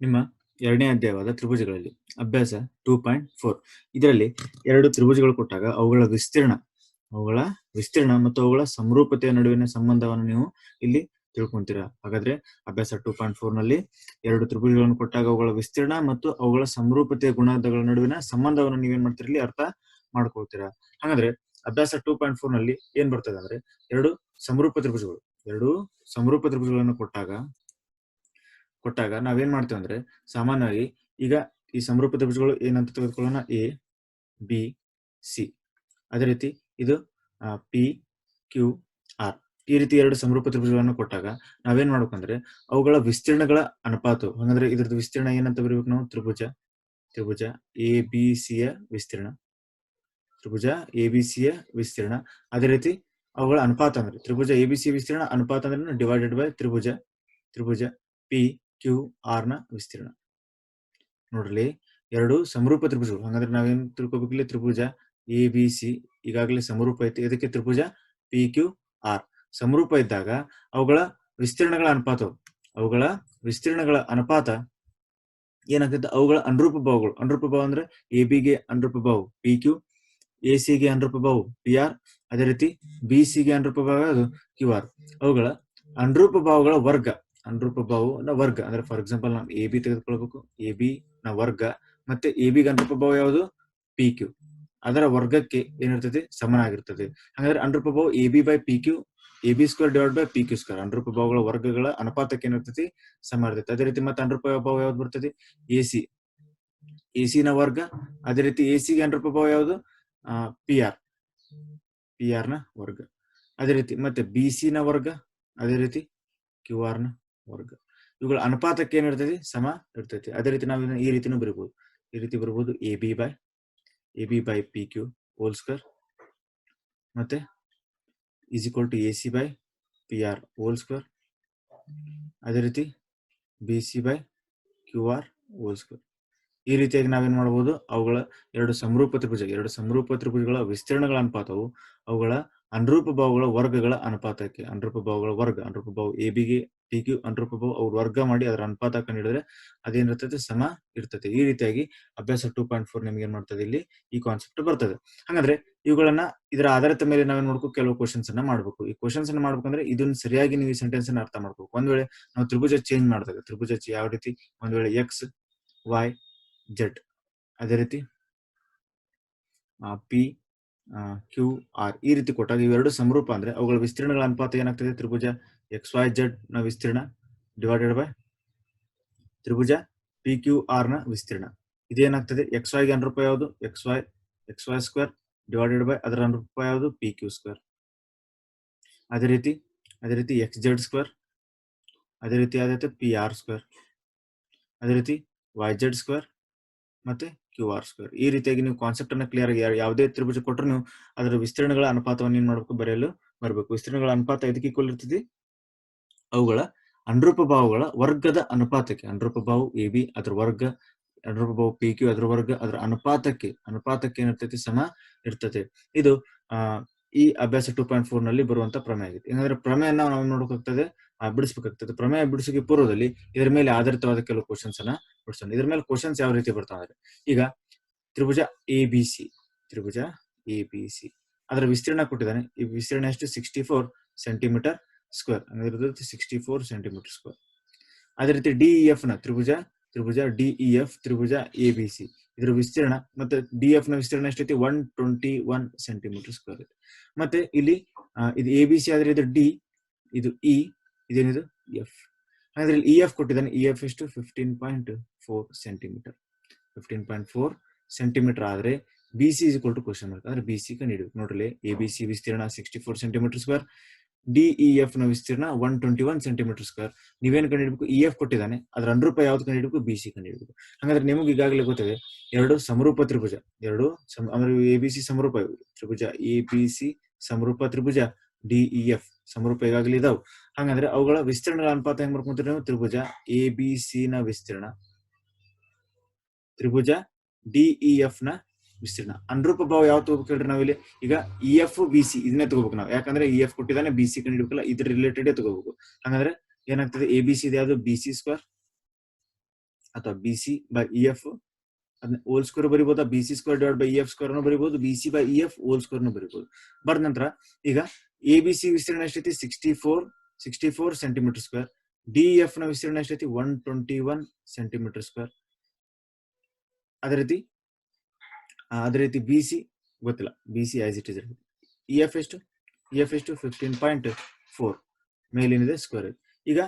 ನಿಮ್ಮ ಎರಡನೇ ಅಧ್ಯಾಯವಾದ ತ್ರಿಭುಜಗಳಲ್ಲಿ. ಅಭ್ಯಾಸ ಟೂ ಪಾಯಿಂಟ್ ಫೋರ್ ಇದರಲ್ಲಿ ಎರಡು ತ್ರಿಭುಜಗಳು ಕೊಟ್ಟಾಗ ಅವುಗಳ ವಿಸ್ತೀರ್ಣ ಅವುಗಳ ವಿಸ್ತೀರ್ಣ ಮತ್ತು ಅವುಗಳ ಸಮರೂಪತೆಯ ನಡುವಿನ ಸಂಬಂಧವನ್ನು ನೀವು ಇಲ್ಲಿ ತಿಳ್ಕೊಂತೀರಾ. ಹಾಗಾದ್ರೆ ಅಭ್ಯಾಸ ಟೂ ಪಾಯಿಂಟ್ ಫೋರ್ನಲ್ಲಿ ಎರಡು ತ್ರಿಭುಜಗಳನ್ನು ಕೊಟ್ಟಾಗ ಅವುಗಳ ವಿಸ್ತೀರ್ಣ ಮತ್ತು ಅವುಗಳ ಸಮರೂಪತೆಯ ಗುಣಗಳ ನಡುವಿನ ಸಂಬಂಧವನ್ನು ನೀವೇನ್ ಮಾಡ್ತೀರಿ ಇಲ್ಲಿ ಅರ್ಥ ಮಾಡ್ಕೊಳ್ತೀರಾ. ಹಾಗಾದ್ರೆ ಅಭ್ಯಾಸ ಟೂ ಪಾಯಿಂಟ್ ಫೋರ್ನಲ್ಲಿ ಏನ್ ಬರ್ತದೆ ಅಂದ್ರೆ ಎರಡು ಸಮರೂಪ ತ್ರಿಭುಜಗಳು. ಎರಡು ಸಮರೂಪ ತ್ರಿಭುಜಗಳನ್ನು ಕೊಟ್ಟಾಗ ಕೊಟ್ಟಾಗ ನಾವೇನ್ ಮಾಡ್ತೇವೆ ಅಂದ್ರೆ ಸಾಮಾನ್ಯವಾಗಿ ಈಗ ಈ ಸಮರೂಪ ತ್ರಿಭುಜಗಳು ಏನಂತ ತೆಗೆದುಕೊಳ್ಳೋಣ? ಎ ಬಿ ಸಿ ಅದೇ ರೀತಿ ಇದು ಪಿ ಕ್ಯೂ ಆರ್ ಈ ರೀತಿ ಎರಡು ಸಮರೂಪ ತ್ರಿಭುಜಗಳನ್ನು ಕೊಟ್ಟಾಗ ನಾವೇನ್ ಮಾಡ್ಬೇಕಂದ್ರೆ ಅವುಗಳ ವಿಸ್ತೀರ್ಣಗಳ ಅನುಪಾತ ಹಂಗಂದ್ರೆ ಇದ್ರದ್ದು ವಿಸ್ತೀರ್ಣ ಏನಂತ ಬರೀಬೇಕು ನಾವು? ತ್ರಿಭುಜ. ತ್ರಿಭುಜ ಎ ಬಿ ಸಿ ಯ ವಿಸ್ತೀರ್ಣ. ತ್ರಿಭುಜ ಎ ಬಿ ಸಿ ಯ ವಿಸ್ತೀರ್ಣ. ಅದೇ ರೀತಿ ಅವುಗಳ ಅನುಪಾತ ಅಂದ್ರೆ, ತ್ರಿಭುಜ ಎ ಬಿ ಸಿ ವಿಸ್ತೀರ್ಣ ಅನುಪಾತ ಅಂದ್ರೆ ಡಿವೈಡೆಡ್ ಬೈ ತ್ರಿಭುಜ. ತ್ರಿಭುಜ ಪಿ ಕ್ಯೂ ಆರ್ನ ವಿಸ್ತೀರ್ಣ. ನೋಡ್ರಿ ಎರಡು ಸಮರೂಪ ತ್ರಿಭುಜಗಳು. ಹಂಗಂದ್ರೆ ನಾವೇನ್ ತಿಳ್ಕೊಬೇಕಿಲ್ಲ ತ್ರಿಭುಜ ಎ ಬಿ ಸಿ ಈಗಾಗಲೇ ಸಮರೂಪ ಐತಿ ಇದಕ್ಕೆ ತ್ರಿಭುಜ? ಪಿ ಕ್ಯೂ ಆರ್ ಸಮರೂಪ ಇದ್ದಾಗ ಅವುಗಳ ವಿಸ್ತೀರ್ಣಗಳ ಅನುಪಾತ ಅವುಗಳ ವಿಸ್ತೀರ್ಣಗಳ ಅನುಪಾತ ಏನಾಗುತ್ತೆ ಅವುಗಳ ಅನುರೂಪ ಭಾವಗಳು. ಅನುರೂಪ ಭಾವ ಅಂದ್ರೆ ಎ ಬಿಗೆ ಅನುರೂಪ ಭಾವ. ಪಿ ಕ್ಯೂ ಎ ಸಿಗೆ ಅನುರೂಪ ಭಾವ. ಪಿ ಆರ್ ಅದೇ ರೀತಿ ಬಿ ಸಿಗೆ ಅನುರೂಪ ಭಾವ ಅದು ಕ್ಯೂ ಆರ್ ಅವುಗಳ ಅನುರೂಪ ಭಾವಗಳ ವರ್ಗ. ಅನುರೂಪ ನ ವರ್ಗ. ಅಂದ್ರೆ ಫಾರ್ ಎಕ್ಸಾಂಪಲ್ ನಾವು ಎ ಬಿ ತೆಗೆದುಕೊಳ್ಬೇಕು. ಎ ಬಿ ನ ವರ್ಗ. ಮತ್ತೆ ಎ ಬಿಗೆ ಅನುರೂಪ ಭಾವ ಯಾವುದು? ಪಿ ಕ್ಯೂ ಅದರ ವರ್ಗಕ್ಕೆ ಏನಿರ್ತದೆ? ಸಮನಾಗಿರ್ತದೆ. ಹಾಗಾದ್ರೆ ಅನುರೂಪ ಭಾವ A B by P Q A B square divide by P Q square ಅನುರೂಪ ವರ್ಗಗಳ ಅನುಪಾತಕ್ಕೆ ಏನಿರ್ತದೆ? ಸಮ ಇರ್ತದೆ ಅದೇ ರೀತಿ ಮತ್ತೆ ಅನುರೂಪ ಭಾವ ಯಾವ್ದು ಬರ್ತದೆ? ಎ ಸಿ ಎ ಸಿ ನ ವರ್ಗ. ಅದೇ ರೀತಿ ಎ ಸಿಗೆ ಅನುರೂಪ ಯಾವುದು? ಪಿ ಆರ್ ಪಿ ಆರ್ನ ವರ್ಗ. ಅದೇ ರೀತಿ ಮತ್ತೆ ಬಿ ಸಿ ನ ವರ್ಗ. ಅದೇ ರೀತಿ ಕ್ಯೂ ಆರ್ನ ವರ್ಗ. ಇವುಗಳ ಅನುಪಾತಕ್ಕೆ ಏನಿರ್ತೈತಿ ಸಮ ಇರ್ತೈತಿ. ಅದೇ ರೀತಿ ನಾವು ಈ ರೀತಿನೂ ಬರಿಬಹುದು ಈ ರೀತಿ ಬರ್ಬೋದು A B by A B by P Q whole square ಮತ್ತೆ is equal to A C by P R whole square ಅದೇ ರೀತಿ B C by Q R whole square ಈ ರೀತಿಯಾಗಿ ನಾವೇನ್ ಮಾಡಬಹುದು ಅವುಗಳ ಎರಡು ಸಮರೂಪ ತ್ರಿಭುಜ. ಎರಡು ಸಮರೂಪ ತ್ರಿಭುಜಗಳ ವಿಸ್ತೀರ್ಣಗಳ ಅನುಪಾತವು ಅವುಗಳ ಅನುರೂಪ ಭಾವಗಳ ವರ್ಗಗಳ ಅನುಪಾತಕ್ಕೆ ಅನುರೂಪ ಭಾವಗಳ ವರ್ಗ ಅನುರೂಪ ಭಾವ ಎ ಬಿಗೆ ಪಿ ಕ್ಯೂ ಅನುರೂಪ ಭಾವ ಅವ್ರು ವರ್ಗ ಮಾಡಿ ಅದರ ಅನುಪಾತ ನೀಡಿದ್ರೆ ಅದೇನಿರ್ತದೆ ಸಮ ಇರ್ತದೆ ಈ ರೀತಿಯಾಗಿ ಅಭ್ಯಾಸ ಟೂ ಪಾಯಿಂಟ್ ಫೋರ್ ನಿಮ್ಗೆ ಏನ್ ಮಾಡ್ತದೆ ಇಲ್ಲಿ ಈ ಕಾನ್ಸೆಪ್ಟ್ ಬರ್ತದೆ. ಹಂಗಂದ್ರೆ ಇವುಗಳನ್ನ ಇದರ ಆಧಾರದ ಮೇಲೆ ನಾವೇನ್ ನೋಡ್ಕೋ ಕೆಲವು ಕ್ವಶನ್ಸ್ ಅನ್ನ ಮಾಡ್ಬೇಕು. ಈ ಕ್ವಶನ್ಸ್ ಅನ್ನ ಮಾಡ್ಬೇಕಂದ್ರೆ ಇದನ್ನ ಸರಿಯಾಗಿ ನೀವು ಈ ಸೆಂಟೆನ್ಸ್ ಅನ್ನ ಅರ್ಥ ಮಾಡ್ಬೇಕು ಒಂದ್ ವೇಳೆ ನಾವು ತ್ರಿಭುಜ ಚೇಂಜ್ ಮಾಡ್ತೇವೆ ತ್ರಿಭುಜ ಯಾವ ರೀತಿ? ಒಂದ್ ವೇಳೆ ಎಕ್ಸ್ ವೈ ಜೆಡ್ ಅದೇ ರೀತಿ ಪಿ ಕ್ಯೂ ಆರ್ ಈ ರೀತಿ ಕೊಟ್ಟಾಗ ಇವೆರಡು ಸಮರೂಪ ಅಂದ್ರೆ ಅವುಗಳ ವಿಸ್ತೀರ್ಣಗಳ ಅನುಪಾತ ಏನಾಗ್ತದೆ? ತ್ರಿಭುಜ ಎಕ್ಸ್ ವೈ ಜೆಡ್ನ ವಿಸ್ತೀರ್ಣ ಡಿವೈಡೆಡ್ ಬೈ ತ್ರಿಭುಜ ಪಿ ಕ್ಯೂ ಆರ್ನ ವಿಸ್ತೀರ್ಣ. ಇದೇನಾಗ್ತದೆ? ಎಕ್ಸ್ ವೈಗೆ ಅನುರೂಪ ಯಾವುದು? X Y X Y square divided by ಅದರ ಅನುರೂಪ ಯಾವುದು? ಪಿ ಕ್ಯೂ ಸ್ಕ್ವೇರ್ ಅದೇ ರೀತಿ ಅದೇ ರೀತಿ ಎಕ್ಸ್ ಜೆಡ್ ಸ್ಕ್ವೇರ್ ಅದೇ ರೀತಿ ಯಾವ್ದೈತೆ ಪಿ ಆರ್ ಸ್ಕ್ವೇರ್ ಅದೇ ರೀತಿ ವೈ ಜೆಡ್ ಸ್ಕ್ವೇರ್ ಮತ್ತೆ ಕ್ಯೂ ಆರ್ ಸ್ಕ್ವೇರ್ ಈ ರೀತಿಯಾಗಿ ನೀವು ಕಾನ್ಸೆಪ್ಟ್ ಅನ್ನ ಕ್ಲಿಯರ್ ಆಗಿ ಯಾವುದೇ ತ್ರಿಭುಜ ಕೊಟ್ಟರು ನೀವು ಅದರ ವಿಸ್ತೀರ್ಣಗಳ ಅನುಪಾತವನ್ನು ಏನ್ ಮಾಡಬೇಕು ಬರೆಯಲು ಬರಬೇಕು. ವಿಸ್ತೀರ್ಣಗಳ ಅನುಪಾತ ಇದಕ್ಕೆ ಈಕ್ವಲ್ ಇರ್ತದೆ ಅವುಗಳ ಅನುರೂಪ ಭಾವಗಳ ವರ್ಗದ ಅನುಪಾತಕ್ಕೆ. ಅನುರೂಪ ಭಾವ ಎ ಬಿ ಅದರ ವರ್ಗ, ಅನುರೂಪ ಭಾವ ಪಿ ಕ್ಯೂ ಅದರ ವರ್ಗ, ಅದರ ಅನುಪಾತಕ್ಕೆ. ಅನುಪಾತಕ್ಕೆ ಏನಿರ್ತೈತಿ ಸಮ ಇರ್ತದೆ ಇದು ಈ ಅಭ್ಯಾಸ ಟೂ ಪಾಯಿಂಟ್ ಫೋರ್ನಲ್ಲಿ ಬರುವಂತ ಪ್ರಮೇಯ ಆಗಿದೆ. ಏನಂದ್ರೆ ಪ್ರಮೇಯನ ನಾವು ನೋಡಬೇಕಾಗ್ತದೆ ಬಿಡಿಸಬೇಕಾಗ್ತದೆ. ಪ್ರಮೇಯ ಬಿಡಿಸೋಕೆ ಪೂರ್ವದಲ್ಲಿ ಇದರ ಮೇಲೆ ಆಧಾರಿತವಾದ ಕೆಲವು ಕ್ವಶನ್ಸ್ ಅನ್ನ ಬಿಡಿಸೋಣ. ಇದ್ರ ಮೇಲೆ ಕ್ವಶನ್ಸ್ ಯಾವ ರೀತಿ ಬರ್ತಾವೆ ಈಗ ತ್ರಿಭುಜ ಎ ಬಿ ಸಿ ತ್ರಿಭುಜ ಎ ಬಿ ಸಿ ಅದರ ವಿಸ್ತೀರ್ಣ ಕೊಟ್ಟಿದ್ದಾನೆ. ಈ ವಿಸ್ತೀರ್ಣ ಎಷ್ಟು? ಸಿಕ್ಸ್ಟಿ ಫೋರ್ ಸೆಂಟಿಮೀಟರ್ ಸ್ಕ್ವೇರ್ ಅಂದ್ರೆ ಸಿಕ್ಸ್ಟಿ ಫೋರ್ ಸೆಂಟಿಮೀಟರ್ ಸ್ಕ್ವೇರ್ ಅದೇ ರೀತಿ ಡಿ ಎಫ್ನ ತ್ರಿಭುಜ ತ್ರಿಭುಜ ಡಿ ಎಫ್ ತ್ರಿಭುಜ ಎ ಬಿ ಸಿ ಇದರ ವಿಸ್ತೀರ್ಣ ಮತ್ತೆ ಡಿ ಎಫ್ನ ವಿಸ್ತೀರ್ಣ ಎಷ್ಟೈತಿ one twenty one centimetre square ಮತ್ತೆ ಇಲ್ಲಿ ಇದು ಎ ಬಿ ಸಿ ಆದ್ರೆ ಇದು ಡಿ ಇದು ಇ ಇದೇನಿದು? ಎಫ್ ಹಾಗಾದ್ರೆ ಇಲ್ಲಿ ಇ ಎಫ್ ಕೊಟ್ಟಿದ್ದಾನೆ. ಇ ಎಫ್ ಎಷ್ಟು? Fifteen point four centimetre fifteen point four centimetre ಆದ್ರೆ B C is to question mark ಅಂದ್ರೆ ಬಿ ಸಿ ಕಂಡು ನೋಡ್ರಿ ಎ ಬಿ ಸಿ ವಿಸ್ತೀರ್ಣ sixty four centimetre square D E ಎಫ್ನ ವಿಸ್ತೀರ್ಣ one twenty one centimetre square ನೀವೇನು ಕಂಡಿಡ್ಬೇಕು E F ಕೊಟ್ಟಿದ್ದಾನೆ. ಅದ್ರ ಅನುರೂಪ ಯಾವ್ದು ಕಂಡಿಡ್ಬೇಕು ಬಿ ಸಿ ಕಂಡಿಡ್ಬೇಕು ಹಾಗಾದ್ರೆ ನಿಮಗೆ ಈಗಾಗಲೇ ಗೊತ್ತಿದೆ, ಎರಡು ಸಮರೂಪ ತ್ರಿಭುಜ. ಎರಡು ಅಂದ್ರೆ ಎ ಬಿ ಸಿ ಸಮರೂಪ ತ್ರಿಭುಜ ಎ ಬಿ ಸಿ ಸಮರೂಪ ತ್ರಿಭುಜ. ಡಿ ಇ ಎಫ್ ಸಮರೂಪ ಇದಾವ್ ಹಂಗಂದ್ರೆ ಅವುಗಳ ವಿಸ್ತೀರ್ಣಗಳ ಅನುಪಾತ ಹೆಂಗ್ ಮಾಡ್ಕೊಂತೀರಿ ನೀವು? ತ್ರಿಭುಜ ಎ ಬಿ ಸಿ ನ ವಿಸ್ತೀರ್ಣ. ತ್ರಿಭುಜ ಡಿಇ ಎಫ್ನ ವಿಸ್ತೀರ್ಣ. ಅನುರೂಪ ಭಾವ ಯಾವ ತಗೋಬೇಕು ಹೇಳ್ರಿ ನಾವಿಲ್ಲಿ? ಈಗ ಇ ಎಫ್ ಬಿ ಸಿ ಇದನ್ನೇ ತಗೋಬೇಕು ನಾವು. ಯಾಕಂದ್ರೆ ಇ ಎಫ್ ಕೊಟ್ಟಿದ್ದಾನೆ ಬಿ ಸಿ ಕಂಡಿಡ್ಬೇಕಲ್ಲ ಇದ್ರ ರಿಲೇಟೆಡ್ ತಗೋಬೇಕು. ಹಂಗಂದ್ರೆ ಏನಾಗ್ತದೆ? ಎ ಬಿ ಸಿ ಯಾವುದು? ಬಿ ಸಿ ಸ್ಕ್ವೇರ್ ಅಥವಾ B C by E F ಅದನ್ನ whole square ಬರಿಬಹುದು B C square divide by E F square ಬರಿಬಹುದು B C by E F whole square ಬರಿಬಹುದು ಬರೆದ ನಂತರ ಈಗ ಎ ಬಿ ಸಿ ವಿಸ್ತೀರ್ಣ ಎಷ್ಟೈತಿ? Sixty four sixty four centimetre square D ಎಫ್ನ ವಿಸ್ತೀರ್ಣ ಎಷ್ಟೈತಿ? One twenty one centimetre square ಅದೇ ರೀತಿ ಅದೇ ರೀತಿ ಬಿ ಸಿ ಗೊತ್ತಿಲ್ಲ. B C as it is E F ಎಷ್ಟು? ಇ ಎಫ್ ಎಷ್ಟು? ಫಿಫ್ಟೀನ್ ಪಾಯಿಂಟ್ ಫೋರ್ ಮೇಲಿನಿದೆ ಸ್ಕ್ವೇರ್ ಈಗ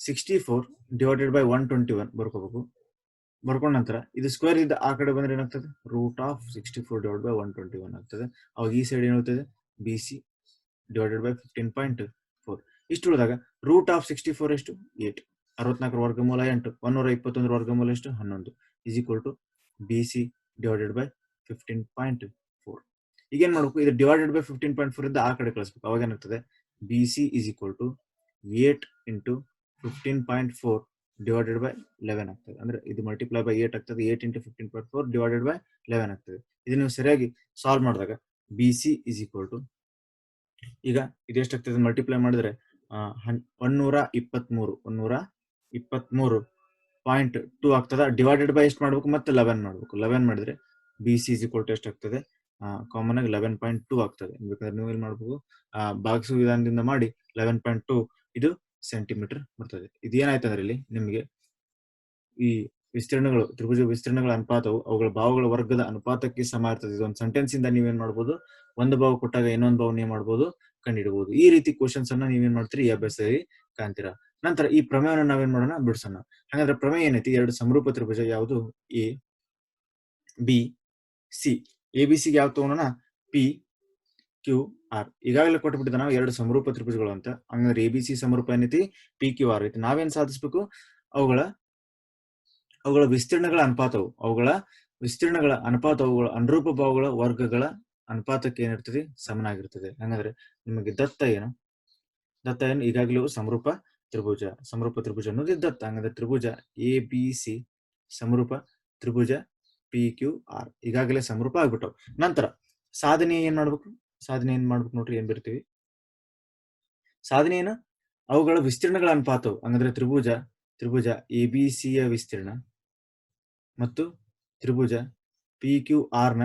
sixty four divided by one twenty one ಬರ್ಕೋಬೇಕು. ಬರ್ಕೊಂಡ ನಂತರ ಇದು ಸ್ಕ್ವೇರ್ ಇದ್ದ ಆ ಕಡೆ ಬಂದ್ರೆ ಏನಾಗ್ತದೆ? Root of sixty four divide by one twenty one ಆಗ್ತದೆ. ಅವಾಗ ಈ ಸೈಡ್ ಏನಾಗ್ತದೆ? B C divided by fifteen point four ಇಷ್ಟು ಉಳಿದಾಗ ರೂಟ್ ಆಫ್ ಸಿಕ್ಸ್ಟಿ ಫೋರ್ ಎಷ್ಟು? ಏಟ್ ಅರವತ್ನಾಲ್ಕರ ವರ್ಗಮೂಲ ಎಂಟು. ಒಂದೂರ ಇಪ್ಪತ್ತೊಂದರ ವರ್ಗಮೂಲ ಎಷ್ಟು? ಹನ್ನೊಂದು. Is equal to B C divided by fifteen point four ಈಗೇನ್ ಮಾಡಬೇಕು? ಇದು divided by fifteen point four ಇಂದ ಆ ಕಡೆ ಕಳಿಸ್ಬೇಕು. ಅವಾಗ ಏನಾಗ್ತದೆ? B C is equal to eight into fifteen point four divided by eleven ಆಗ್ತದೆ. ಅಂದ್ರೆ ಇದು ಮಲ್ಟಿಪ್ಲೈ ಬೈ ಏಟ್ ಆಗ್ತದೆ. Eight into fifteen point four divided by eleven ಆಗ್ತದೆ. ಇದು ನೀವು ಸರಿಯಾಗಿ ಸಾಲ್ವ್ ಮಾಡಿದಾಗ B C is equal to ಈಗ ಇದು ಎಷ್ಟಾಗ್ತದೆ? ಮಲ್ಟಿಪ್ಲೈ ಮಾಡಿದ್ರೆ ಆ, ಹನ್- ಒನ್ನೂರ ಇಪ್ಪತ್ಮೂರು ಮೂರು ಪಾಯಿಂಟ್ ಟೂ ಆಗ್ತದ? ಡಿವೈಡೆಡ್ ಬೈ ಎಷ್ಟು ಮಾಡ್ಬೇಕು? ಮತ್ತೆ ಲೆವೆನ್ ಮಾಡ್ಬೇಕು. ಲೆವೆನ್ ಮಾಡಿದ್ರೆ ಬಿ ಸಿ ಇಸ್ ಟು ಎಷ್ಟಾಗ್ತದೆ? ಕಾಮನ್ ಆಗಿ ಲೆವೆನ್ ಪಾಯಿಂಟ್ ಟೂ ಆಗ್ತದೆ. ಬೇಕಾದ್ರೆ ನೀವು ಏನ್ ಮಾಡ್ಬೇಕು? ಭಾಗಿಸುವ ವಿಧಾನದಿಂದ ಮಾಡಿ ಲೆವೆನ್ ಪಾಯಿಂಟ್ ಟೂ ಇದು ಸೆಂಟಿಮೀಟರ್ ಬರ್ತದೆ. ಇದೇನಾಯ್ತು ಅಂದ್ರೆ ಅದರಲ್ಲಿ ನಿಮಗೆ ಈ ವಿಸ್ತೀರ್ಣಗಳು, ತ್ರಿಭುಜ ವಿಸ್ತೀರ್ಣಗಳ ಅನುಪಾತವು ಅವುಗಳ ಭಾವಗಳ ವರ್ಗದ ಅನುಪಾತಕ್ಕೆ ಸಮ ಇರ್ತದೆ ಇದೊಂದು ಸೆಂಟೆನ್ಸ್ ಇಂದ ನೀವೇನ್ ಮಾಡ್ಬೋದು? ಒಂದು ಭಾವ ಕೊಟ್ಟಾಗ ಇನ್ನೊಂದು ಭಾವ ಏನ್ ಮಾಡ್ಬೋದು? ಕಂಡಿಡಬಹುದು ಈ ರೀತಿ ಕ್ವಶನ್ಸ್ ಅನ್ನ ನೀವೇನ್ ಮಾಡ್ತೀರಿ? ಈ ಅಭ್ಯಾಸದಲ್ಲಿ ಕಾಣ್ತೀರಾ? ನಂತರ ಈ ಪ್ರಮೇಯವನ್ನು ನಾವೇನ್ ಮಾಡೋಣ? ಬಿಡಿಸೋಣ. ಹಾಗಾದ್ರೆ ಪ್ರಮೇಯ ಏನೈತಿ? ಎರಡು ಸಮರೂಪ ತ್ರಿಭುಜ ಯಾವುದು? A, B, C. A, B ಸಿಗೆ ಯಾವ ತಗೋಣ ಪಿ, ಕ್ಯೂ, ಆರ್. ಈಗಾಗಲೇ ಕೊಟ್ಬಿಟ್ಟಿದ್ದ ನಾವು ಎರಡು ಸಮರೂಪ ತ್ರಿಭುಜಗಳು ಅಂತ. ಹಂಗಂದ್ರೆ ಎ, ಬಿ, ಸಿ ಸಮರೂಪ ಏನೈತಿ? P, Q, R. ಐತಿ. ನಾವೇನ್ ಸಾಧಿಸ್ಬೇಕು? ಅವುಗಳ ಅವುಗಳ ವಿಸ್ತೀರ್ಣಗಳ ಅನುಪಾತವು, ಅವುಗಳ ವಿಸ್ತೀರ್ಣಗಳ ಅನುಪಾತ, ಅವುಗಳ ಅನುರೂಪ ಭಾವಗಳ ವರ್ಗಗಳ ಅನುಪಾತಕ್ಕೆ ಏನಿರ್ತದೆ ಸಮನಾಗಿರ್ತದೆ. ಹಂಗಂದ್ರೆ ನಿಮಗೆ ದತ್ತ ಏನು? ದತ್ತ ಏನು? ಈಗಾಗಲೇ ಸಮರೂಪ ತ್ರಿಭುಜ. ಸಮರೂಪ ತ್ರಿಭುಜ ಅನ್ನೋದು ದತ್ತ. ಹಂಗಂದ್ರೆ ತ್ರಿಭುಜ ಎ ಬಿ ಸಿ ಸಮರೂಪ ತ್ರಿಭುಜ ಪಿ ಕ್ಯೂ ಆರ್ ಈಗಾಗಲೇ ಸಮರೂಪ ಆಗ್ಬಿಟ್ಟವು. ನಂತರ ಸಾಧನೆ ಏನ್ ಮಾಡ್ಬೇಕು? ಸಾಧನೆ ಏನ್ ಮಾಡ್ಬೇಕು ನೋಡ್ರಿ? ಏನ್ ಬಿರ್ತೀವಿ ಸಾಧನೆ ಏನು? ಅವುಗಳ ವಿಸ್ತೀರ್ಣಗಳ ಅನುಪಾತವು. ಹಂಗಂದ್ರೆ ತ್ರಿಭುಜ ತ್ರಿಭುಜ ಎ ಬಿ ಸಿಯ ವಿಸ್ತೀರ್ಣ. ಮತ್ತು ತ್ರಿಭುಜ ಪಿ ಕ್ಯೂ ಆರ್ನ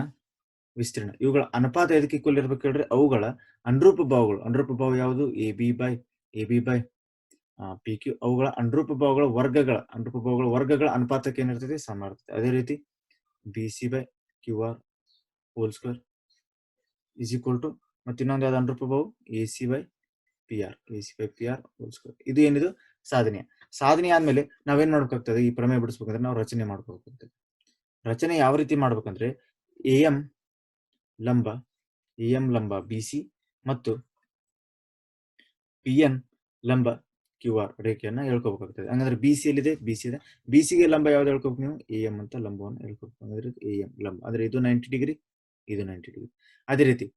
ವಿಸ್ತೀರ್ಣ. ಇವುಗಳ ಅನುಪಾತ ಎದಕ್ಕೆ ಈಕ್ವಲ್ ಇರ್ಬೇಕು ಹೇಳ್ರಿ? ಅವುಗಳ ಅನುರೂಪ ಭಾವಗಳು. ಅನುರೂಪ ಭಾವ ಯಾವುದು? A B by A B by P Q ಅವುಗಳ ಅನುರೂಪ ಭಾವಗಳ ವರ್ಗಗಳ, ಅನುರೂಪ ಭಾವಗಳ ವರ್ಗಗಳ ಅನುಪಾತಕ್ಕೆ ಏನಿರ್ತದೆ ಸಮ ಇರ್ತದೆ ಅದೇ ರೀತಿ B C by Q R whole square is equal to ಮತ್ತೆ ಇನ್ನೊಂದು ಯಾವ್ದು ಅನುರೂಪ ಭಾವ? A C by P R A C by P R whole square ಇದು ಏನಿದು? ಸಾಧನೆ ಸಾಧನೆ ಆದ್ಮೇಲೆ ನಾವೇನ್ ಮಾಡ್ಬೇಕಾಗ್ತದೆ? ಈ ಪ್ರಮೇಯ ಬಿಡಿಸ್ಬೇಕಂದ್ರೆ ನಾವು ರಚನೆ ಮಾಡ್ಬೇಕಾಗ್ತದೆ. ರಚನೆ ಯಾವ ರೀತಿ ಮಾಡ್ಬೇಕಂದ್ರೆ, ಎ ಎಂ ಲಂಬ, ಎ ಎಂ ಲಂಬ ಬಿ ಸಿ ಮತ್ತು ಪಿ ಎನ್ ಲಂಬ ಕ್ಯೂ ಆರ್ ರೇಖೆಯನ್ನ ಹೇಳ್ಕೋಬೇಕಾಗ್ತದೆ. ಹಂಗಂದ್ರೆ ಬಿ ಸಿ ಎಲ್ಲಿದೆ? ಬಿ ಸಿ ಇದೆ. ಬಿ ಸಿಗೆ ಲಂಬ ಯಾವ್ದು ಹೇಳ್ಕೋಬೇಕು ನೀವು? ಎ ಎಂ ಅಂತ ಲಂಬವನ್ನು ಹೇಳ್ಕೋಬೇಕು. ಅಂದ್ರೆ ಎ ಎಂ ಲಂಬ. ಅಂದ್ರೆ ಇದು ನೈಂಟಿ ಡಿಗ್ರಿ, ಇದು ನೈಂಟಿ ಡಿಗ್ರಿ. ಅದೇ ರೀತಿ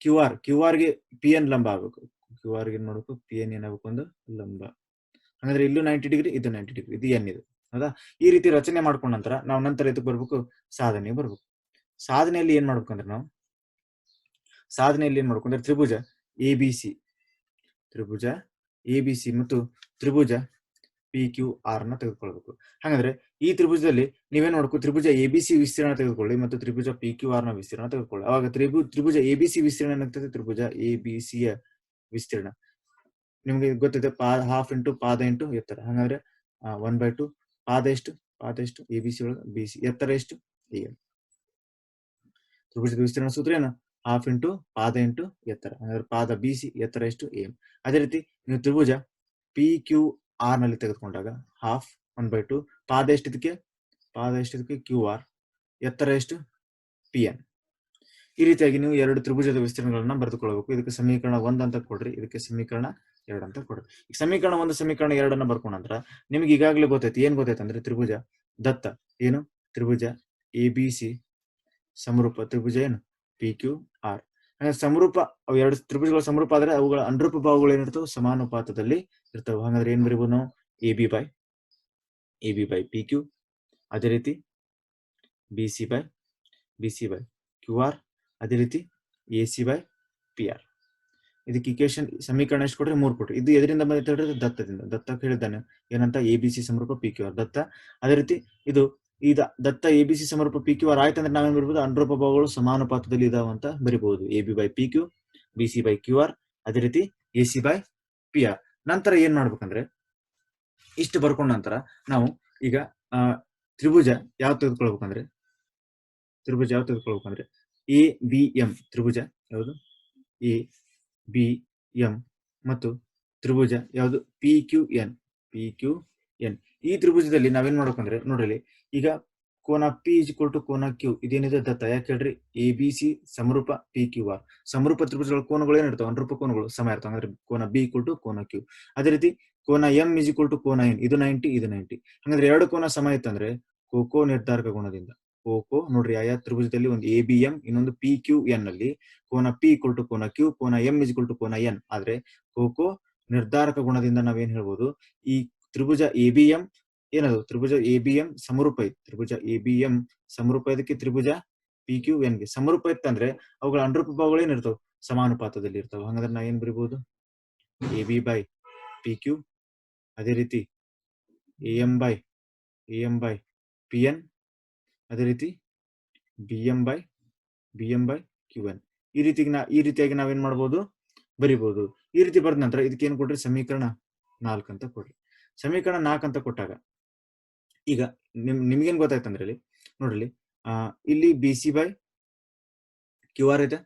ಕ್ಯೂ ಆರ್ ಕ್ಯೂ ಆರ್ಗೆ ಪಿ ಎನ್ ಲಂಬ ಆಗ್ಬೇಕು. ಕ್ಯೂ ಆರ್ಗೆ ಏನ್ ಮಾಡ್ಬೇಕು? ಪಿ ಎನ್ ಏನಾಗಬೇಕು ಒಂದು ಲಂಬ. ಹಂಗಂದ್ರೆ ಇಲ್ಲೂ ನೈಂಟಿ ಡಿಗ್ರಿ ಇದು ನೈಂಟಿ ಡಿಗ್ರಿ ಇದು ಎನ್ ಇದು. ಹೌದಾ? ಈ ರೀತಿ ರಚನೆ ಮಾಡ್ಕೊಂಡ ನಂತರ ನಾವು ನಂತರ ಇದಕ್ಕೆ ಬರ್ಬೇಕು? ಸಾಧನೆ ಬರ್ಬೇಕು. ಸಾಧನೆಯಲ್ಲಿ ಏನ್ ಮಾಡ್ಬೇಕಂದ್ರೆ ನಾವು? ಸಾಧನೆಯಲ್ಲಿ ಏನ್ ಮಾಡ್ಕೊಂಡ್ರೆ ತ್ರಿಭುಜ ಎ ಬಿ ಸಿ ತ್ರಿಭುಜ ಎ ಬಿ ಸಿ ಮತ್ತು ತ್ರಿಭುಜ ಪಿ ಕ್ಯೂ ಆರ್ನ ತೆಗೆದುಕೊಳ್ಬೇಕು. ಹಾಗಾದ್ರೆ ಈ ತ್ರಿಭುಜದಲ್ಲಿ ನೀವೇನ್ ಮಾಡ್ಬೇಕು? ತ್ರಿಭುಜ ಎ ಬಿ ಸಿ ವಿಸ್ತೀರ್ಣ ತೆಗೆದುಕೊಳ್ಳಿ ಮತ್ತು ತ್ರಿಭುಜ ಪಿ ಕ್ಯೂ ಆರ್ನ ವಿಸ್ತೀರ್ಣ ತೆಗೆದುಕೊಳ್ಳಿ. ಅವಾಗ ತ್ರಿಭು, ತ್ರಿಭುಜ ಎ ಬಿ ಸಿ ವಿಸ್ತೀರ್ಣ ಏನಾಗ್ತದೆ? ತ್ರಿಭುಜ ಎ ಬಿ ಸಿ ಯ ವಿಸ್ತೀರ್ಣ. ನಿಮ್ಗೆ ಗೊತ್ತಿದೆ ಪಾ ಹಾಫ್ ಇಂಟು ಪಾದ ಇಂಟು ಎತ್ತರ. ಹಂಗಾದ್ರೆ ಒನ್ ಬೈ ಟು ಪಾದ ಎಷ್ಟು? ಪಾದ ಎಷ್ಟು? ಎ ಬಿ ಸಿ ಒಳಗೆ ಬಿ ಸಿ ಎತ್ತರ ಎಷ್ಟು? ಎಂ ತ್ರಿಭುಜದ ವಿಸ್ತೀರ್ಣ ಸೂತ್ರ ಏನು? ಹಾಫ್ ಇಂಟು ಪಾದ ಇಂಟು ಎತ್ತರ. ಹಂಗಾದ್ರೆ ಪಾದ ಬಿ ಸಿ ಎತ್ತರ ಎಷ್ಟು? ಎ ಅದೇ ರೀತಿ ನೀವು ತ್ರಿಭುಜ ಪಿ ಕ್ಯೂ ಆರ್ನಲ್ಲಿ ತೆಗೆದುಕೊಂಡಾಗ ಹಾಫ್ ಒನ್ ಬೈ ಟು ಪಾದ ಎಷ್ಟಿದಕ್ಕೆ ಪಾದ ಎಷ್ಟಿದಕ್ಕೆ ಕ್ಯೂ ಆರ್ ಎತ್ತರ ಎಷ್ಟು? ಪಿ ಎನ್ ಈ ರೀತಿಯಾಗಿ ನೀವು ಎರಡು ತ್ರಿಭುಜದ ವಿಸ್ತೀರ್ಣಗಳನ್ನ ಬರೆದುಕೊಳ್ಳಬೇಕು. ಇದಕ್ಕೆ ಸಮೀಕರಣ ಒಂದ್ ಅಂತ ಕೊಡ್ರಿ. ಇದಕ್ಕೆ ಸಮೀಕರಣ ಎರಡು ಅಂತ ಕೊಡ್ರಿ ಈಗ ಸಮೀಕರಣ ಒಂದು, ಸಮೀಕರಣ ಎರಡನ್ನ ಬರ್ಕೊಂಡ ನಂತರ ನಿಮ್ಗೆ ಈಗಾಗಲೇ ಗೊತ್ತೈತಿ ಏನ್ ಗೊತ್ತೈತೆ ಅಂದ್ರೆ ತ್ರಿಭುಜ, ದತ್ತ ಏನು? ತ್ರಿಭುಜ ಎ ಬಿ ಸಿ ಸಮರೂಪ ತ್ರಿಭುಜ ಏನು? ಪಿ ಕ್ಯೂ ಆರ್ ಹಾಗಾದ್ರೆ ಸಮರೂಪ, ಅವು ಎರಡು ತ್ರಿಭುಜಗಳ ಸಮರೂಪ ಆದ್ರೆ ಅವುಗಳ ಅನುರೂಪ ಭಾವಗಳು ಏನಿರ್ತವೆ ಸಮಾನುಪಾತದಲ್ಲಿ ಇರ್ತವೆ. ಹಾಗಾದ್ರೆ ಏನ್ ಬರೀಬಹುದು ನಾವು? A B by A B by P Q ಅದೇ ರೀತಿ B C by B C by Q R ಅದೇ ರೀತಿ A C by P R ಇದಕ್ಕೆ ಇಕ್ವೇಶನ್ ಸಮೀಕರಣ ಎಷ್ಟು ಕೊಟ್ರೆ? ಮೂರು ಕೊಟ್ರಿ. ಇದು ಎದರಿಂದ ಬಂದಿತ್ತು ಹೇಳಿದ್ರೆ ದತ್ತದಿಂದ. ದತ್ತ ಹೇಳಿದ್ದಾನೆ ಏನಂತ? ಎ ಬಿ ಸಿ ಸಮರೂಪ ಪಿ ಕ್ಯೂ ಆರ್ ದತ್ತ. ಅದೇ ರೀತಿ ಇದು ಈ ದತ್ತ ಎ ಬಿ ಸಿ ಸಮರೂಪ ಪಿ ಕ್ಯೂ ಆರ್ ಆಯ್ತಂದ್ರೆ ನಾವೇನ್ ಬರ್ಬೋದು ಅನುರೂಪ ಭಾವಗಳು ಸಮಾನುಪಾತದಲ್ಲಿ ಇದಾವ ಅಂತ ಬರಿಬಹುದು. A B by P Q B C by Q R ಅದೇ ರೀತಿ A C by P R ನಂತರ ಏನ್ ಮಾಡ್ಬೇಕಂದ್ರೆ ಇಷ್ಟು ಬರ್ಕೊಂಡ ನಂತರ ನಾವು ಈಗ ತ್ರಿಭುಜ ಯಾವ ತೆಗೆದುಕೊಳ್ಬೇಕಂದ್ರೆ? ತ್ರಿಭುಜ ಯಾವ ತೆಗೆದುಕೊಳ್ಬೇಕಂದ್ರೆ? ಎ ಬಿ ಎಂ ತ್ರಿಭುಜ. ಯಾವುದು? ಎ ಬಿ ಎಂ ಮತ್ತು ತ್ರಿಭುಜ ಯಾವುದು? P Q N P Q N ಈ ತ್ರಿಭುಜದಲ್ಲಿ ನಾವೇನ್ ಮಾಡ್ಬೇಕಂದ್ರೆ ನೋಡ್ರಿ, ಈಗ ಕೋನ ಪಿ ಇಸ್ ಟು ಕೋನ ಕ್ಯೂ ಇದೇನಿದೆ? ದತ್ತ. ಯಾಕೆ ಹೇಳ್ರಿ? ಎ ಬಿ ಸಿ ಸಮರೂಪ ಪಿ ಕ್ಯೂ ಆರ್ ಸಮರೂಪ ತ್ರಿಭುಜಗಳ ಕೋನಗಳು ಏನಿರ್ತಾವ? ಅನುರೂಪ ಕೋನಗಳು ಸಮ ಇರ್ತಾವ. ಅಂದ್ರೆ ಕೋನ ಬಿ ಟು ಕೋನ ಕ್ಯೂ ಅದೇ ರೀತಿ ಕೋನ ಎಂ ಇಸ್ ಟು ಕೋನ ಎನ್ ಇದು ನೈಂಟಿ ಇದು ನೈಂಟಿ ಹಂಗಂದ್ರೆ ಎರಡು ಕೋನ ಸಮ ಇತ್ತಂದ್ರೆ ಕೋಕೋ ನಿರ್ಧಾರಕ ಗುಣದಿಂದ. ಕೋಕೋ ನೋಡ್ರಿ ಆಯಾ ತ್ರಿಭುಜದಲ್ಲಿ ಒಂದು ಎ ಬಿ ಎಂ ಇನ್ನೊಂದು ಪಿ ಕ್ಯೂ ಎನ್ ಅಲ್ಲಿ. ಕೋನ ಪಿ ಟು ಕೋನ ಕ್ಯೂ ಕೋನ ಎಂ ಇಸ್ ಟು ಕೋನ ಎನ್ ಆದ್ರೆ ಕೋಕೋ ನಿರ್ಧಾರಕ ಗುಣದಿಂದ ನಾವೇನ್ ಹೇಳ್ಬೋದು? ಈ ತ್ರಿಭುಜ ಎ ಬಿ ಎಂ ಏನದು? ತ್ರಿಭುಜ ಎ ಬಿ ಎಂ ಸಮರೂಪ ತ್ರಿಭುಜ ಎ ಬಿ ಎಂ ಸಮರೂಪ ಇದಕ್ಕೆ ತ್ರಿಭುಜ ಪಿ ಕ್ಯೂ ಎನ್ಗೆ. ಸಮರೂಪ ಇತ್ತಂದ್ರೆ ಅವುಗಳ ಅನುರೂಪ ಭಾವಗಳು ಏನಿರ್ತಾವ ಸಮಾನುಪಾತದಲ್ಲಿ ಇರ್ತಾವ. ಹಂಗಂದ್ರೆ ನಾ ಏನ್ ಬರಿಬಹುದು A B by P Q ಅದೇ ರೀತಿ A M by A M by P N ಅದೇ ರೀತಿ B M by B M by Q N ಈ ರೀತಿಗೆ ನಾ, ಈ ರೀತಿಯಾಗಿ ನಾವೇನ್ ಮಾಡ್ಬೋದು? ಬರಿಬಹುದು ಈ ರೀತಿ ಬರೆದ ನಂತರ ಇದಕ್ಕೆ ಏನ್ ಕೊಡ್ರಿ? ಸಮೀಕರಣ ನಾಲ್ಕು ಅಂತ ಕೊಡ್ರಿ. ಸಮೀಕರಣ ನಾಲ್ಕು ಅಂತ ಕೊಟ್ಟಾಗ, ಈಗ ನಿಮ್, ನಿಮ್ಗೇನ್ ಗೊತ್ತಾಯ್ತಂದ್ರೆ ಇಲ್ಲಿ, ನೋಡ್ರಿ ಆ, ಇಲ್ಲಿ B C by Q R ಐತೆ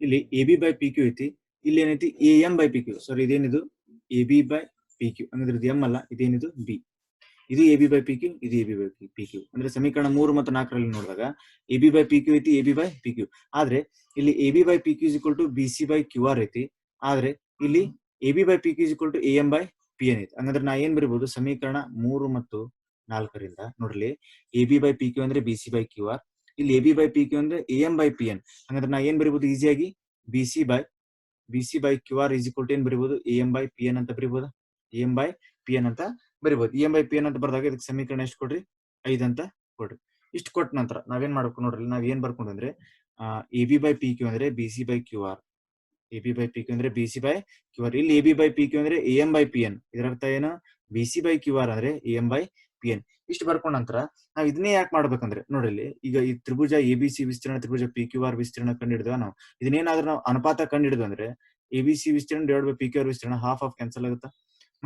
ಇಲ್ಲಿ A B by P Q ಐತಿ. ಇಲ್ಲಿ ಏನೈತಿ? A M by P Q sorry ಇದೇನಿದು? A B by P Q ಅಂದ್ರೆ ಇದು ಎಂ ಅಲ್ಲ, ಇದೇನಿದು? ಬಿ ಇದು A B by P Q ಇದು A B by P Q ಅಂದ್ರೆ ಸಮೀಕರಣ ಮೂರು ಮತ್ತು ನಾಲ್ಕರಲ್ಲಿ ನೋಡಿದಾಗ A B by P Q ಐತಿ A B by P Q ಆದ್ರೆ ಇಲ್ಲಿ A B by P Q equal to B C by Q R ಐತಿ ಆದ್ರೆ ಇಲ್ಲಿ A B by P Q equal to A M by P N ಐತಿ ಹಂಗಂದ್ರೆ ನಾ ಏನ್ ಬರಿಬಹುದು ಸಮೀಕರಣ ಮೂರು ಮತ್ತು ನಾಲ್ಕರಿಂದ ನೋಡ್ಲಿ A B by P Q ಅಂದ್ರೆ B C by Q R ಇಲ್ಲಿ A B by P Q ಅಂದ್ರೆ A M by P N ಹಂಗಂದ್ರೆ ನಾ ಏನ್ ಬರಿಬಹುದು ಈಸಿಯಾಗಿ B C by B C by Q R is equal to ಏನ್ ಬರಿಬಹುದು A M by P N ಅಂತ ಬರಿಬಹುದು ಎಂ ಬೈ ಪಿ ಎನ್ ಅಂತ ಬರಿಬಹುದು ಎಂ ಐ ಪಿ ಎನ್ ಅಂತ ಬರ್ದಾಗ ಇದಕ್ಕೆ ಸಮೀಕರಣ ಎಷ್ಟು ಕೊಡ್ರಿ? ಐದು ಅಂತ ಕೊಡ್ರಿ. ಇಷ್ಟು ಕೊಟ್ಟ ನಂತರ ನಾವೇನ್ ಮಾಡ್ಬೇಕು ನೋಡ್ರಿ, ನಾವ್ ಏನ್ ಬರ್ಕೊಂಡ್ರೆ A B by P Q ಅಂದ್ರೆ B C by Q R A B by P Q ಅಂದ್ರೆ B C by Q R ಇಲ್ಲಿ A B by P Q ಅಂದ್ರೆ A M by P N ಇದರ ಅರ್ಥ ಏನು? B C by Q R ಅಂದ್ರೆ A M by P N ಇಷ್ಟು ಬರ್ಕೊಂಡ ನಂತರ ನಾವ್ ಇದನ್ನೇ ಯಾಕೆ ಮಾಡ್ಬೇಕಂದ್ರೆ, ನೋಡ್ರಿ, ಈಗ ಈ ತ್ರಿಭುಜ ಎ ಬಿ ಸಿ ವಿಸ್ತೀರ್ಣ, ತ್ರಿಭುಜ ಪಿ ಕ್ಯೂ ಆರ್ ವಿಸ್ತೀರ್ಣ ಕಂಡು ಹಿಡಿದ ನಾವು. ಇದನ್ನೇನಾದ್ರೂ ನಾವು ಅನುಪಾತ ಕಂಡು ಹಿಡಿದ್ವಿ ಅಂದ್ರೆ ಎ ಬಿ ಸಿ ವಿಸ್ತೀರ್ಣ divide by P Q R ವಿಸ್ತೀರ್ಣ ಹಾಫ್ ಆಫ್ ಕ್ಯಾನ್ಸಲ್ ಆಗುತ್ತೆ?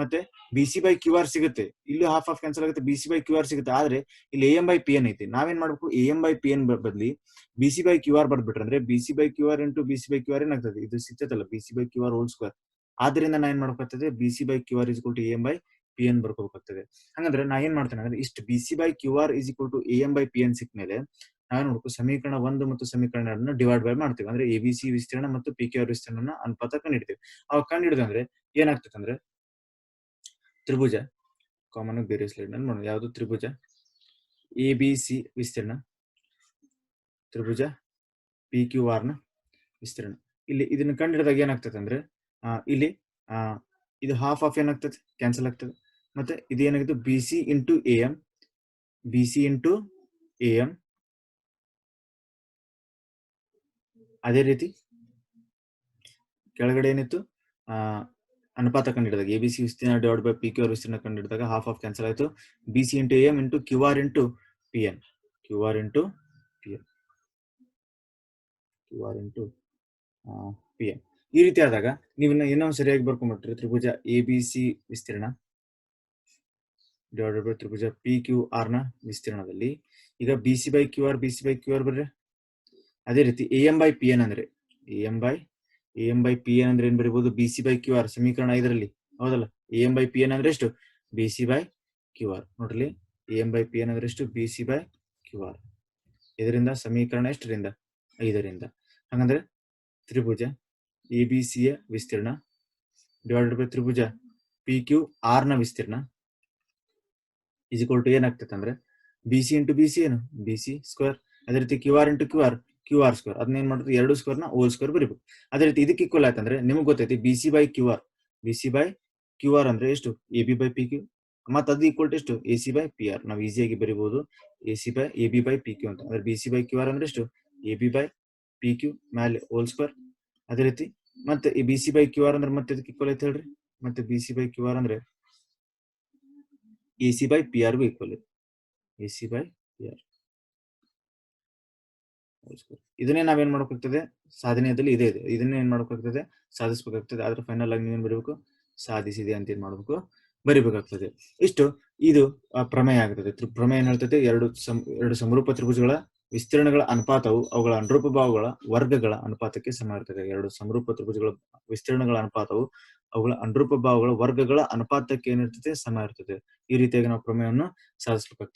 ಮತ್ತೆ B C by Q R ಸಿಗುತ್ತೆ. ಇಲ್ಲಿ ಹಾಫ್ ಆಫ್ ಕ್ಯಾನ್ಸಲ್ ಆಗುತ್ತೆ B C by Q R ಸಿಗುತ್ತೆ. ಆದ್ರೆ ಇಲ್ಲಿ A M by P N ಐತಿ. ನಾವೇನ್ ಮಾಡ್ಬೇಕು? A M by P N ಬದಲಿ B C by Q R ಬರ್ಬಿಟ್ರೆ ಅಂದ್ರೆ B C by Q R into B C by Q R ಏನಾಗ್ತದೆ ಇದು ಸಿಗ್ತದಲ್ಲ B C by Q R whole square ಆದ್ರಿಂದ ನಾ ಏನ್ ಮಾಡ್ಬೇಕಾಗ್ತದೆ? B C by Q R is to A M by P N ಬರ್ಕೋಬೇಕಾಗ್ತದೆ. ಹಂಗಂದ್ರೆ ನಾ ಏನ್ ಮಾಡ್ತೇನೆ ಅಂದ್ರೆ ಇಷ್ಟು B C by Q R is to A M by P N ಸಿಕ್ಕ ಮೇಲೆ ನಾವು ನೋಡ್ಬೇಕು ಸಮೀಕರಣ ಒಂದು ಮತ್ತು ಸಮೀಕರಣ ಎರಡನ್ನ ಡಿವೈಡ್ ಬೈ ಮಾಡ್ತೀವಿ. ಅಂದ್ರೆ ಎ ಬಿ ಸಿ ವಿಸ್ತೀರ್ಣ ಮತ್ತು ಪಿ ಕ್ಯೂ ಆರ್ ವಿಸ್ತೀರ್ಣ ಅನುಪಾತ ಕಂಡಿಡ್ತೀವಿ. ಅವಾಗ ಕಂಡು ಹಿಡಿದ್ರೆ ಏನಾಗ್ತದೆ ಅಂದ್ರೆ ತ್ರಿಭುಜ ಕಾಮನ್ ಬೇರೆ ಸ್ಲೈಡ್ನಲ್ಲಿ ಮಾಡೋಣ ಯಾವುದು ತ್ರಿಭುಜ? ಎ ಬಿ ಸಿ ವಿಸ್ತೀರ್ಣ. ತ್ರಿಭುಜ ಪಿ ಕ್ಯೂ ಆರ್ನ ವಿಸ್ತೀರ್ಣ. ಇಲ್ಲಿ ಇದನ್ನ ಕಂಡಿಡಿದಾಗ ಏನಾಗ್ತದೆ ಅಂದ್ರೆ ಇಲ್ಲಿ ಇದು ಹಾಫ್ ಆಫ್ ಏನಾಗ್ತದೆ? ಕ್ಯಾನ್ಸಲ್ ಆಗ್ತದೆ. ಮತ್ತೆ ಇದು ಏನಾಗಿತ್ತು B C into A M B C into A M ಅದೇ ರೀತಿ ಕೆಳಗಡೆ ಏನಿತ್ತು? ಅನುಪಾತ ಕಂಡಿಡಿದಾಗ ಎ ಬಿ ಸಿ ವಿಸ್ತೀರ್ಣ divide by P Q R ವಿಸ್ತೀರ್ಣ ಕಂಡಿಡಿದಾಗ ಹಾಫ್ ಆಫ್ ಕ್ಯಾನ್ಸಲ್ ಆಯಿತು. B C into A into Q R into P N Q R into P N Q R into P N ಈ ರೀತಿ ಆದಾಗ ನೀವು ಏನೋ ಸರಿಯಾಗಿ ಬರ್ಕೊಂಡ್ಬಿಟ್ರಿ, ತ್ರಿಭುಜ ಎ ಬಿ ಸಿ ವಿಸ್ತೀರ್ಣ ಡಿವೈಡೆಡ್ ಬೈ ತ್ರಿಭುಜ ಪಿ ಕ್ಯೂ ಆರ್ನ ವಿಸ್ತೀರ್ಣದಲ್ಲಿ. ಈಗ B C by Q R B C by Q R ಬರ್ರಿ. ಅದೇ ರೀತಿ A M by P N ಅಂದ್ರೆ A M by A by P N ಅಂದ್ರೆ ಏನ್ ಬರೀಬಹುದು B C by Q R ಸಮೀಕರಣ ಐದರಲ್ಲಿ. ಹೌದಲ್ಲ? ಎ ಬೈ ಪಿ ಎನ್ ಅಂದ್ರೆ ಎಷ್ಟು? B C by Q R ನೋಡ್ರಿ A M by P N ಅಂದ್ರೆ ಎಷ್ಟು? B C by Q R ಇದರಿಂದ ಸಮೀಕರಣ ಎಷ್ಟರಿಂದ? ಐದರಿಂದ. ಹಂಗಂದ್ರೆ ತ್ರಿಭುಜ ಎ ಬಿ ಸಿ ಯ ವಿಸ್ತೀರ್ಣ ಡಿವೈಡೆಡ್ ಬೈ ತ್ರಿಭುಜ ಪಿ ಕ್ಯೂ ಆರ್ನ ವಿಸ್ತೀರ್ಣ ಇಸ್ ಇಕ್ವಲ್ ಟು ಏನಾಗ್ತದೆ ಅಂದ್ರೆ B C into B C ಏನು? ಬಿ ಸಿ ಸ್ಕ್ವೇರ್ ಅದೇ ರೀತಿ Q R into Q R Q R square ಅದನ್ನ ಏನ್ ಮಾಡುತ್ತೆ ಎರಡು ಸ್ಕ್ವೇರ್ನ ಓಲ್ ಸ್ಕ್ವೇರ್ ಬರೀಬೇಕು. ಅದೇ ರೀತಿ ಇದಕ್ಕೆ ಈಕ್ವಲ್ ಆಯ್ತಂದ್ರೆ ನಿಮ್ಗೆ ಗೊತ್ತೈತಿ B C by Q R B C by Q R ಅಂದ್ರೆ ಎಷ್ಟು? A B by P Q ಮತ್ತೆ ಅದು ಈಕ್ವಲ್ ಟು ಎಷ್ಟು? A C by P R ನಾವು ಈಸಿಯಾಗಿ ಬರೀಬಹುದು A C by A B by P Q ಅಂತ. ಅಂದ್ರೆ B C by Q R ಅಂದ್ರೆ ಎಷ್ಟು? A B by P Q ಮ್ಯಾಲೆ ಓಲ್ ಸ್ಕ್ವೇರ್ ಅದೇ ರೀತಿ ಮತ್ತೆ ಈ B C by Q R ಅಂದ್ರೆ ಮತ್ತೆ ಇದಕ್ಕೆ ಈಕ್ವಲ್ ಐತೆ ಹೇಳ್ರಿ? ಮತ್ತೆ B C by Q R ಅಂದ್ರೆ A C by P R equal A C by P R ಇದನ್ನೇ ನಾವೇನ್ ಮಾಡ್ಬೇಕಾಗ್ತದೆ? ಸಾಧನೆಯಲ್ಲಿ ಇದೆ ಇದೆ. ಇದನ್ನೇ ಏನ್ ಮಾಡ್ಬೇಕಾಗ್ತದೆ? ಸಾಧಿಸ್ಬೇಕಾಗ್ತದೆ. ಆದ್ರೆ ಫೈನಲ್ ಆಗಿ ನೀವೇನ್ ಬರೀಬೇಕು? ಸಾಧಿಸಿದೆ ಅಂತ ಏನ್ ಮಾಡ್ಬೇಕು? ಬರಿಬೇಕಾಗ್ತದೆ. ಇಷ್ಟು. ಇದು ಪ್ರಮೇಯ ಆಗ್ತದೆ ಪ್ರಮೇಯ ಏನ್ ಹೇಳ್ತದೆ? ಎರಡು ಸಮ ಎರಡು ಸಮರೂಪ ತ್ರಿಭುಜಗಳ ವಿಸ್ತೀರ್ಣಗಳ ಅನುಪಾತವು ಅವುಗಳ ಅನುರೂಪ ಭಾವಗಳ ವರ್ಗಗಳ ಅನುಪಾತಕ್ಕೆ ಸಮ ಇರ್ತದೆ ಎರಡು ಸಮರೂಪ ತ್ರಿಭುಜಗಳ ವಿಸ್ತೀರ್ಣಗಳ ಅನುಪಾತವು ಅವುಗಳ ಅನುರೂಪ ಭಾವಗಳ ವರ್ಗಗಳ ಅನುಪಾತಕ್ಕೆ ಏನಿರ್ತದೆ ಸಮ ಇರ್ತದೆ. ಈ ರೀತಿಯಾಗಿ ನಾವು ಪ್ರಮೇಯವನ್ನು ಸಾಧಿಸಬೇಕಾಗ್ತದೆ.